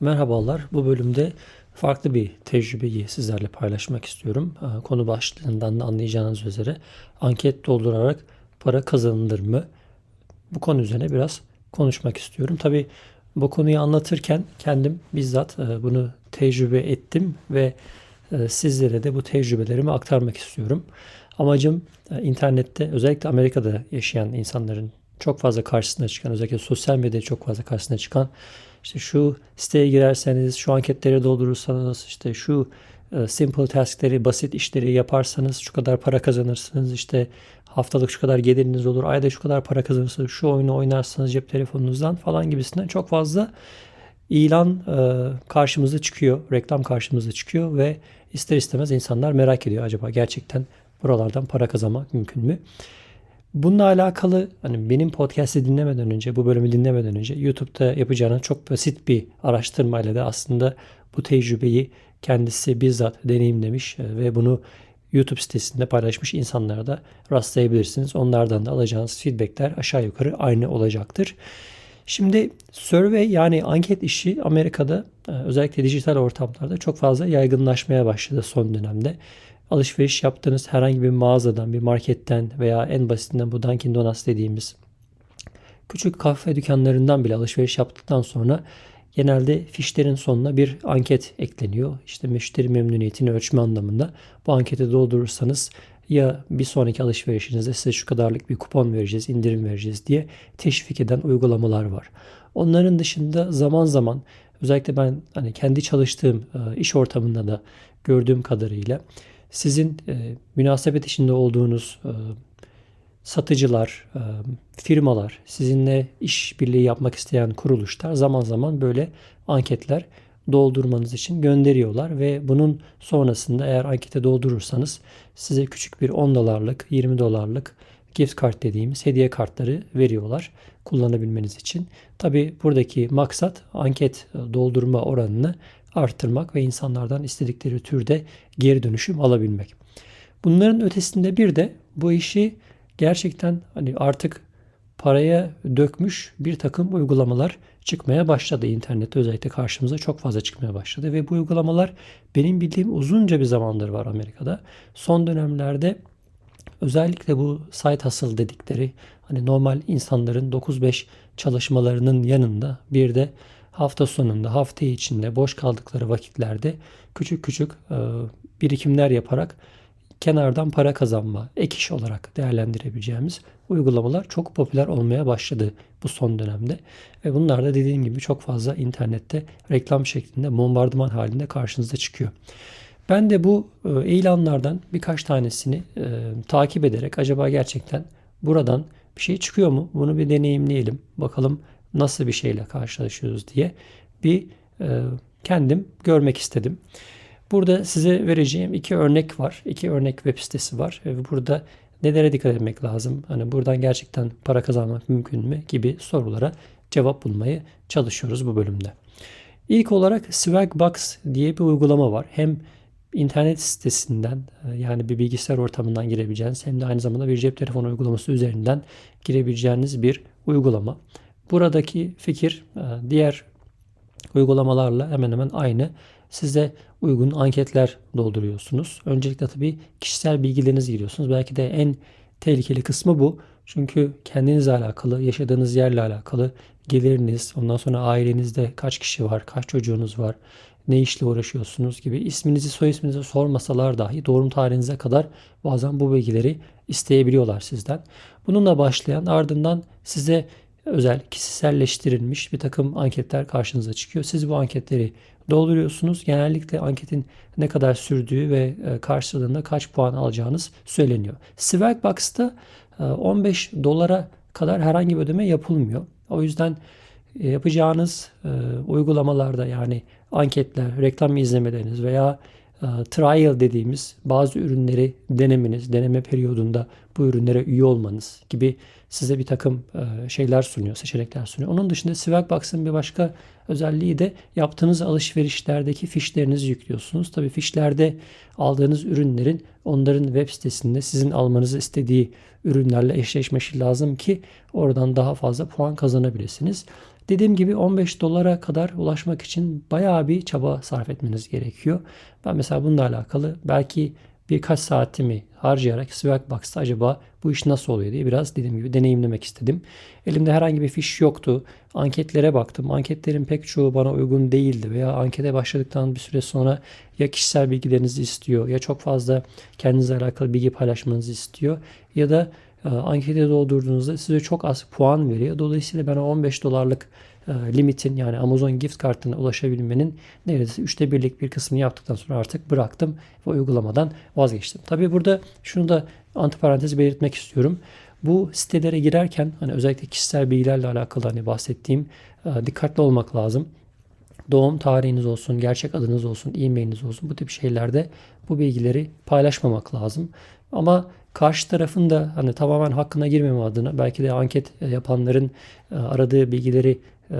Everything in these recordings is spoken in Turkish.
Merhabalar. Bu bölümde farklı bir tecrübeyi sizlerle paylaşmak istiyorum. Ee, Konu başlığından da anlayacağınız üzere anket doldurarak para kazanılır mı? Bu konu üzerine biraz konuşmak istiyorum. Tabii bu konuyu anlatırken kendim bizzat e, bunu tecrübe ettim ve e, sizlere de bu tecrübelerimi aktarmak istiyorum. Amacım e, internette özellikle Amerika'da yaşayan insanların çok fazla karşısına çıkan özellikle sosyal medyada çok fazla karşısına çıkan işte şu siteye girerseniz, şu anketleri doldurursanız, işte şu e, simple task'leri, basit işleri yaparsanız şu kadar para kazanırsınız. İşte haftalık şu kadar geliriniz olur, ayda şu kadar para kazanırsınız, şu oyunu oynarsanız cep telefonunuzdan falan gibisinden çok fazla ilan e, karşımıza çıkıyor, reklam karşımıza çıkıyor ve ister istemez insanlar merak ediyor acaba gerçekten buralardan para kazanmak mümkün mü? Bununla alakalı hani benim podcast'i dinlemeden önce, bu bölümü dinlemeden önce YouTube'da yapacağınız çok basit bir araştırmayla da aslında bu tecrübeyi kendisi bizzat deneyimlemiş e, ve bunu YouTube sitesinde paylaşmış insanlara da rastlayabilirsiniz. Onlardan da alacağınız feedbackler aşağı yukarı aynı olacaktır. Şimdi survey yani anket işi Amerika'da e, özellikle dijital ortamlarda çok fazla yaygınlaşmaya başladı son dönemde alışveriş yaptığınız herhangi bir mağazadan, bir marketten veya en basitinden bu Dunkin Donuts dediğimiz küçük kahve dükkanlarından bile alışveriş yaptıktan sonra genelde fişlerin sonuna bir anket ekleniyor. İşte müşteri memnuniyetini ölçme anlamında. Bu anketi doldurursanız ya bir sonraki alışverişinizde size şu kadarlık bir kupon vereceğiz, indirim vereceğiz diye teşvik eden uygulamalar var. Onların dışında zaman zaman özellikle ben hani kendi çalıştığım e, iş ortamında da gördüğüm kadarıyla sizin e, münasebet içinde olduğunuz e, satıcılar, e, firmalar, sizinle işbirliği yapmak isteyen kuruluşlar zaman zaman böyle anketler doldurmanız için gönderiyorlar ve bunun sonrasında eğer ankete doldurursanız size küçük bir 10 dolarlık, 20 dolarlık gift kart dediğimiz hediye kartları veriyorlar kullanabilmeniz için. Tabi buradaki maksat anket doldurma oranını arttırmak ve insanlardan istedikleri türde geri dönüşüm alabilmek. Bunların ötesinde bir de bu işi gerçekten hani artık paraya dökmüş bir takım uygulamalar çıkmaya başladı. İnternette özellikle karşımıza çok fazla çıkmaya başladı ve bu uygulamalar benim bildiğim uzunca bir zamandır var Amerika'da. Son dönemlerde özellikle bu site hustle dedikleri hani normal insanların 9-5 çalışmalarının yanında bir de hafta sonunda, hafta içinde boş kaldıkları vakitlerde küçük küçük e, birikimler yaparak kenardan para kazanma, ek iş olarak değerlendirebileceğimiz uygulamalar çok popüler olmaya başladı bu son dönemde. Ve bunlar da dediğim gibi çok fazla internette reklam şeklinde bombardıman halinde karşınıza çıkıyor. Ben de bu e, ilanlardan birkaç tanesini e, takip ederek acaba gerçekten buradan bir şey çıkıyor mu? Bunu bir deneyimleyelim. Bakalım nasıl bir şeyle karşılaşıyoruz diye bir e, kendim görmek istedim. Burada size vereceğim iki örnek var. İki örnek web sitesi var. Ve burada nelere dikkat etmek lazım? Hani buradan gerçekten para kazanmak mümkün mü gibi sorulara cevap bulmaya çalışıyoruz bu bölümde. İlk olarak Swagbox diye bir uygulama var. Hem internet sitesinden e, yani bir bilgisayar ortamından girebileceğiniz hem de aynı zamanda bir cep telefonu uygulaması üzerinden girebileceğiniz bir uygulama. Buradaki fikir e, diğer uygulamalarla hemen hemen aynı. Size uygun anketler dolduruyorsunuz. Öncelikle tabii kişisel bilgilerinizi giriyorsunuz. Belki de en tehlikeli kısmı bu. Çünkü kendinizle alakalı, yaşadığınız yerle alakalı, geliriniz, ondan sonra ailenizde kaç kişi var, kaç çocuğunuz var, ne işle uğraşıyorsunuz gibi isminizi soy isminizi sormasalar dahi doğum tarihinize kadar bazen bu bilgileri isteyebiliyorlar sizden. Bununla başlayan ardından size özel kişiselleştirilmiş bir takım anketler karşınıza çıkıyor. Siz bu anketleri dolduruyorsunuz. Genellikle anketin ne kadar sürdüğü ve e, karşılığında kaç puan alacağınız söyleniyor. Swagbox'ta 15 e, dolara kadar herhangi bir ödeme yapılmıyor. O yüzden e, yapacağınız uygulamalarda yani anketler, reklam izlemeleriniz veya trial dediğimiz bazı ürünleri denemeniz, deneme periyodunda bu ürünlere üye olmanız gibi size bir takım e, şeyler sunuyor, seçenekler sunuyor. Onun dışında Swagbox'ın bir başka özelliği de yaptığınız alışverişlerdeki fişlerinizi yüklüyorsunuz. Tabii fişlerde aldığınız ürünlerin onların web sitesinde sizin almanızı istediği ürünlerle eşleşmesi lazım ki oradan daha fazla puan kazanabilirsiniz. Dediğim gibi 15 dolara kadar ulaşmak için bayağı bir çaba sarf etmeniz gerekiyor. Ben mesela bununla alakalı belki birkaç saatimi harcayarak Swagbox'ta acaba bu iş nasıl oluyor diye biraz dediğim gibi deneyimlemek istedim. Elimde herhangi bir fiş yoktu. Anketlere baktım. Anketlerin pek çoğu bana uygun değildi veya ankete başladıktan bir süre sonra ya kişisel bilgilerinizi istiyor ya çok fazla kendinizle alakalı bilgi paylaşmanızı istiyor ya da e, ankete doldurduğunuzda size çok az puan veriyor. Dolayısıyla ben o 15 dolarlık e, limitin yani Amazon gift kartına ulaşabilmenin neredeyse üçte birlik bir kısmını yaptıktan sonra artık bıraktım ve uygulamadan vazgeçtim. Tabii burada şunu da antiparantez belirtmek istiyorum. Bu sitelere girerken hani özellikle kişisel bilgilerle alakalı hani bahsettiğim e, dikkatli olmak lazım. Doğum tarihiniz olsun, gerçek adınız olsun, e-mailiniz olsun bu tip şeylerde bu bilgileri paylaşmamak lazım. Ama karşı tarafın da hani tamamen hakkına girmeme adına belki de anket yapanların e, aradığı bilgileri e,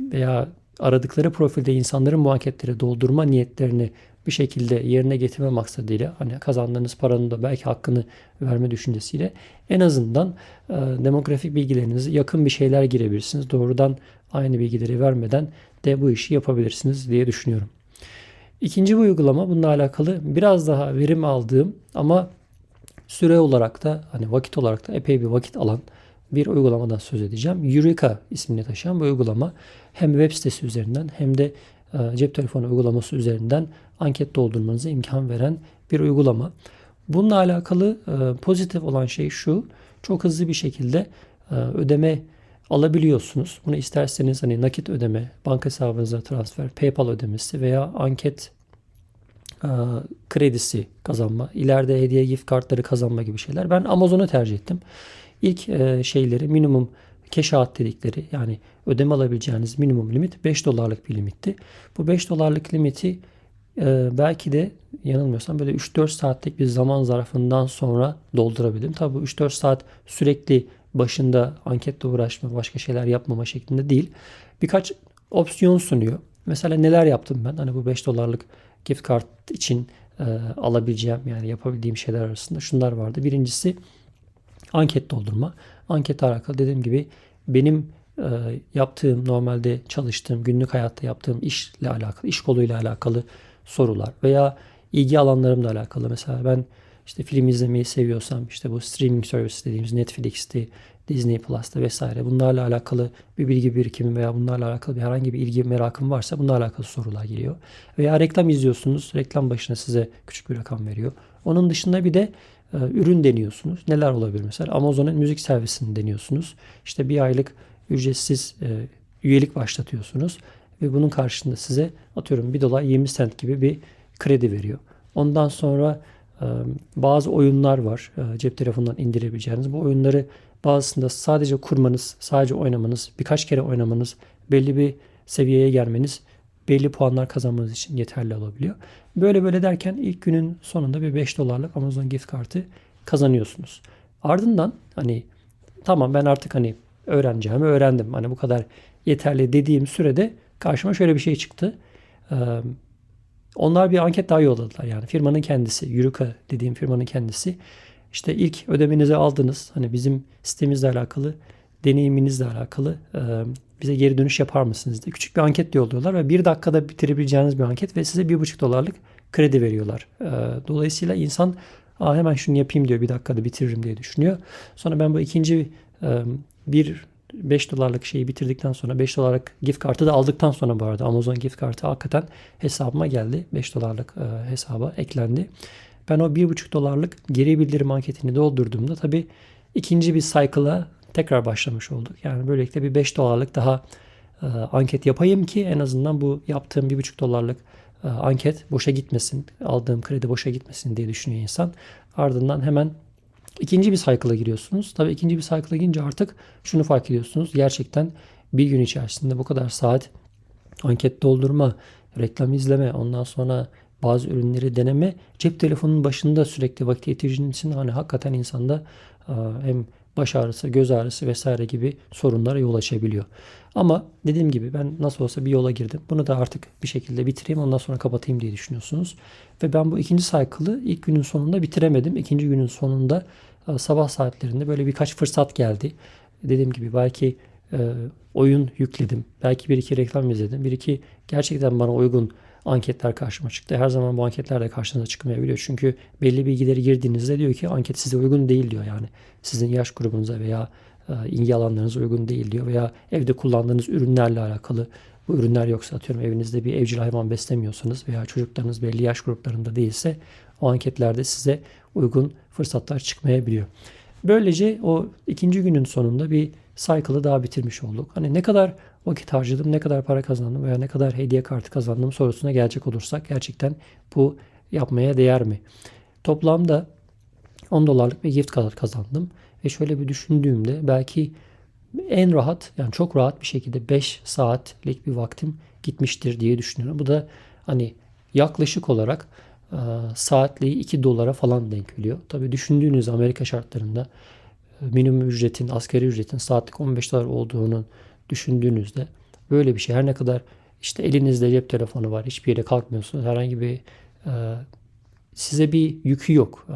veya aradıkları profilde insanların bu anketleri doldurma niyetlerini bir şekilde yerine getirme maksadıyla hani kazandığınız paranın da belki hakkını verme düşüncesiyle en azından e, demografik bilgilerinizi yakın bir şeyler girebilirsiniz. Doğrudan aynı bilgileri vermeden de bu işi yapabilirsiniz diye düşünüyorum. İkinci bir uygulama bununla alakalı biraz daha verim aldığım ama süre olarak da hani vakit olarak da epey bir vakit alan bir uygulamadan söz edeceğim. Eureka ismini taşıyan bu uygulama hem web sitesi üzerinden hem de e, cep telefonu uygulaması üzerinden anket doldurmanıza imkan veren bir uygulama. Bununla alakalı e, pozitif olan şey şu. Çok hızlı bir şekilde e, ödeme alabiliyorsunuz. Bunu isterseniz hani nakit ödeme, banka hesabınıza transfer, PayPal ödemesi veya anket kredisi kazanma, ileride hediye gift kartları kazanma gibi şeyler. Ben Amazon'u tercih ettim. İlk e, şeyleri minimum out dedikleri yani ödeme alabileceğiniz minimum limit 5 dolarlık bir limitti. Bu 5 dolarlık limiti e, belki de yanılmıyorsam böyle 3-4 saatlik bir zaman zarfından sonra doldurabildim. Tabi bu 3-4 saat sürekli başında anketle uğraşma, başka şeyler yapmama şeklinde değil. Birkaç opsiyon sunuyor. Mesela neler yaptım ben? Hani bu 5 dolarlık gift kart için e, alabileceğim yani yapabildiğim şeyler arasında şunlar vardı. Birincisi anket doldurma. Anket alakalı dediğim gibi benim e, yaptığım normalde çalıştığım günlük hayatta yaptığım işle alakalı, iş koluyla alakalı sorular veya ilgi alanlarımla alakalı. Mesela ben işte film izlemeyi seviyorsam işte bu streaming service dediğimiz Netflix'ti, Disney Plus'ta vesaire bunlarla alakalı bir bilgi birikimi veya bunlarla alakalı bir herhangi bir ilgi merakım varsa bunlarla alakalı sorular geliyor. Veya reklam izliyorsunuz. Reklam başına size küçük bir rakam veriyor. Onun dışında bir de e, ürün deniyorsunuz. Neler olabilir mesela? Amazon'un müzik servisini deniyorsunuz. İşte bir aylık ücretsiz e, üyelik başlatıyorsunuz ve bunun karşılığında size atıyorum 1 dolar 20 sent gibi bir kredi veriyor. Ondan sonra bazı oyunlar var cep telefonundan indirebileceğiniz. Bu oyunları bazısında sadece kurmanız, sadece oynamanız, birkaç kere oynamanız, belli bir seviyeye gelmeniz, belli puanlar kazanmanız için yeterli olabiliyor. Böyle böyle derken ilk günün sonunda bir 5 dolarlık Amazon gift kartı kazanıyorsunuz. Ardından hani tamam ben artık hani öğreneceğimi öğrendim. Hani bu kadar yeterli dediğim sürede karşıma şöyle bir şey çıktı. Onlar bir anket daha yolladılar yani firmanın kendisi, Eureka dediğim firmanın kendisi. İşte ilk ödemenizi aldınız. Hani bizim sitemizle alakalı, deneyiminizle alakalı e, bize geri dönüş yapar mısınız diye küçük bir anket yolluyorlar ve bir dakikada bitirebileceğiniz bir anket ve size bir buçuk dolarlık kredi veriyorlar. E, dolayısıyla insan Aa, hemen şunu yapayım diyor bir dakikada bitiririm diye düşünüyor. Sonra ben bu ikinci e, bir 5 dolarlık şeyi bitirdikten sonra 5 dolarlık gift kartı da aldıktan sonra bu arada Amazon gift kartı hakikaten hesabıma geldi. 5 dolarlık e, hesaba eklendi. Ben o 1,5 dolarlık geri bildirim anketini doldurduğumda tabii ikinci bir cycle'a tekrar başlamış olduk. Yani böylelikle bir 5 dolarlık daha e, anket yapayım ki en azından bu yaptığım 1,5 dolarlık e, anket boşa gitmesin, aldığım kredi boşa gitmesin diye düşünüyor insan. Ardından hemen ikinci bir cycle'a giriyorsunuz. Tabii ikinci bir cycle'a girince artık şunu fark ediyorsunuz. Gerçekten bir gün içerisinde bu kadar saat anket doldurma, reklam izleme, ondan sonra bazı ürünleri deneme cep telefonunun başında sürekli vakit geçirdiğin için hani hakikaten insanda hem baş ağrısı, göz ağrısı vesaire gibi sorunlara yol açabiliyor. Ama dediğim gibi ben nasıl olsa bir yola girdim. Bunu da artık bir şekilde bitireyim ondan sonra kapatayım diye düşünüyorsunuz. Ve ben bu ikinci cycle'ı ilk günün sonunda bitiremedim. İkinci günün sonunda sabah saatlerinde böyle birkaç fırsat geldi. Dediğim gibi belki e, oyun yükledim. Belki bir iki reklam izledim. Bir iki gerçekten bana uygun anketler karşıma çıktı. Her zaman bu anketler de karşınıza çıkmayabiliyor. Çünkü belli bilgileri girdiğinizde diyor ki anket size uygun değil diyor yani. Sizin yaş grubunuza veya e, ilgi alanlarınıza uygun değil diyor veya evde kullandığınız ürünlerle alakalı bu ürünler yoksa atıyorum evinizde bir evcil hayvan beslemiyorsanız veya çocuklarınız belli yaş gruplarında değilse o anketlerde size uygun fırsatlar çıkmayabiliyor. Böylece o ikinci günün sonunda bir cycle'ı daha bitirmiş olduk. Hani ne kadar vakit harcadım, ne kadar para kazandım veya ne kadar hediye kartı kazandım sorusuna gelecek olursak gerçekten bu yapmaya değer mi? Toplamda 10 dolarlık bir gift card kazandım. Ve şöyle bir düşündüğümde belki en rahat yani çok rahat bir şekilde 5 saatlik bir vaktim gitmiştir diye düşünüyorum. Bu da hani yaklaşık olarak saatliği 2 dolara falan denk geliyor. Tabii düşündüğünüz Amerika şartlarında minimum ücretin, asgari ücretin saatlik 15 dolar olduğunu düşündüğünüzde böyle bir şey her ne kadar işte elinizde cep telefonu var, hiçbir yere kalkmıyorsunuz, herhangi bir e, size bir yükü yok.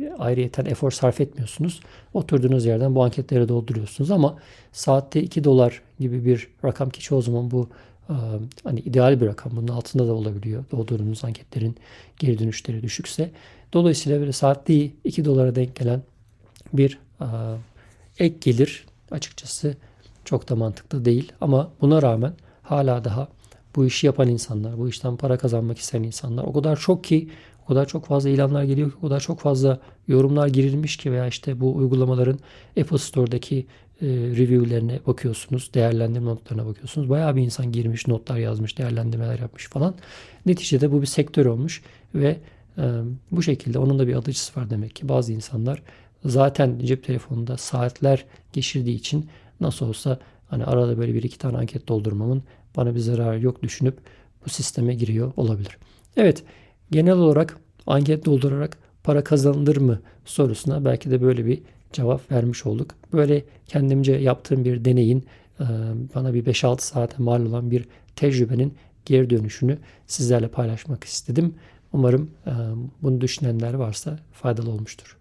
E, ayrıyeten efor sarf etmiyorsunuz. Oturduğunuz yerden bu anketleri dolduruyorsunuz ama saatte 2 dolar gibi bir rakam ki çoğu zaman bu e, hani ideal bir rakam. Bunun altında da olabiliyor. Doldurduğunuz anketlerin geri dönüşleri düşükse. Dolayısıyla böyle saatliği 2 dolara denk gelen bir ek gelir açıkçası çok da mantıklı değil. Ama buna rağmen hala daha bu işi yapan insanlar, bu işten para kazanmak isteyen insanlar o kadar çok ki o kadar çok fazla ilanlar geliyor ki o kadar çok fazla yorumlar girilmiş ki veya işte bu uygulamaların Apple Store'daki e, review'lerine bakıyorsunuz, değerlendirme notlarına bakıyorsunuz. Bayağı bir insan girmiş, notlar yazmış, değerlendirmeler yapmış falan. Neticede bu bir sektör olmuş ve e, bu şekilde onun da bir alıcısı var demek ki. Bazı insanlar zaten cep telefonunda saatler geçirdiği için nasıl olsa hani arada böyle bir iki tane anket doldurmamın bana bir zararı yok düşünüp bu sisteme giriyor olabilir. Evet genel olarak anket doldurarak para kazanılır mı sorusuna belki de böyle bir cevap vermiş olduk. Böyle kendimce yaptığım bir deneyin bana bir 5-6 saate mal olan bir tecrübenin geri dönüşünü sizlerle paylaşmak istedim. Umarım bunu düşünenler varsa faydalı olmuştur.